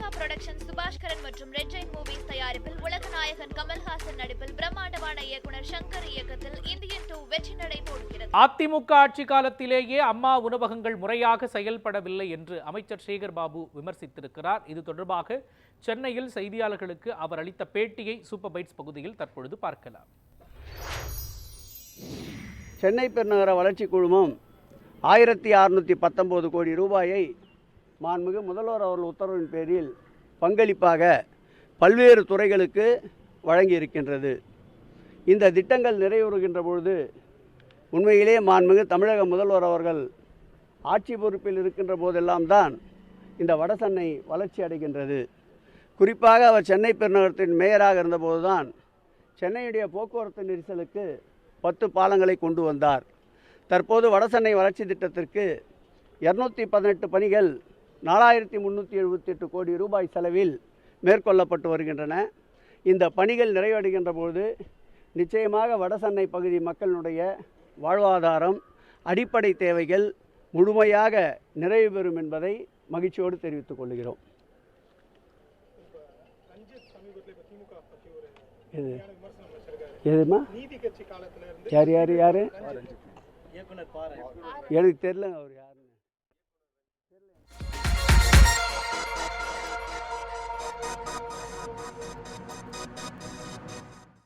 Lyca production Subaskaran மற்றும் red Jain movies தயாரிப்பில் உலகநாயகன் கமல்ஹாசன் நடிப்பில் பிரம்மாண்டமான இயக்குனர் சங்கர் இயக்கத்தில் இந்தியன் டூ வெற்றி நடை போடுகிறது. அதிமுக ஆட்சி காலத்திலேயே அம்மா உணவகங்கள் முறையாக செயல்படவில்லை என்று அமைச்சர் சேகர் பாபு விமர்சித்திருக்கிறார். இது தொடர்பாக சென்னையில் செய்தியாளர்களுக்கு அவர் அளித்த பேட்டியை சூப்பர் பைட்ஸ் பகுதியில் தற்பொழுது பார்க்கலாம். சென்னை பெருநகர வளர்ச்சி குழுமம் ஆயிரத்தி அறுநூற்றி பத்தொம்போது கோடி ரூபாயை மாண்புமிகு முதல்வர் அவர்கள் உத்தரவின் பேரில் பங்களிப்பாக பல்வேறு துறைகளுக்கு வழங்கியிருக்கின்றது. இந்த திட்டங்கள் நிறைவேறுகின்ற பொழுது உண்மையிலே மாண்புமிகு தமிழக முதல்வர் அவர்கள் ஆட்சி பொறுப்பில் இருக்கின்ற போதெல்லாம் தான் இந்த வடசென்னை வளர்ச்சி அடைகின்றது. குறிப்பாக அவர் சென்னை பெருநகரத்தின் மேயராக இருந்தபோதுதான் சென்னையுடைய போக்குவரத்து நெரிசலுக்கு பத்து பாலங்களை கொண்டு வந்தார். தற்போது வடசென்னை வளர்ச்சி திட்டத்திற்கு இரநூத்தி பதினெட்டு பணிகள் நாலாயிரத்தி முந்நூற்றி எழுபத்தி எட்டு கோடி ரூபாய் செலவில் மேற்கொள்ளப்பட்டு வருகின்றன. இந்த பணிகள் நிறைவடைகின்ற பொழுது நிச்சயமாக வடசென்னை பகுதி மக்களினுடைய வாழ்வாதாரம் அடிப்படை தேவைகள் முழுமையாக நிறைவு பெறும் என்பதை மகிழ்ச்சியோடு தெரிவித்துக் கொள்கிறோம். எது? எதுமா? யார் யார் யார்? எனக்கு தெரியல அவர் யார்.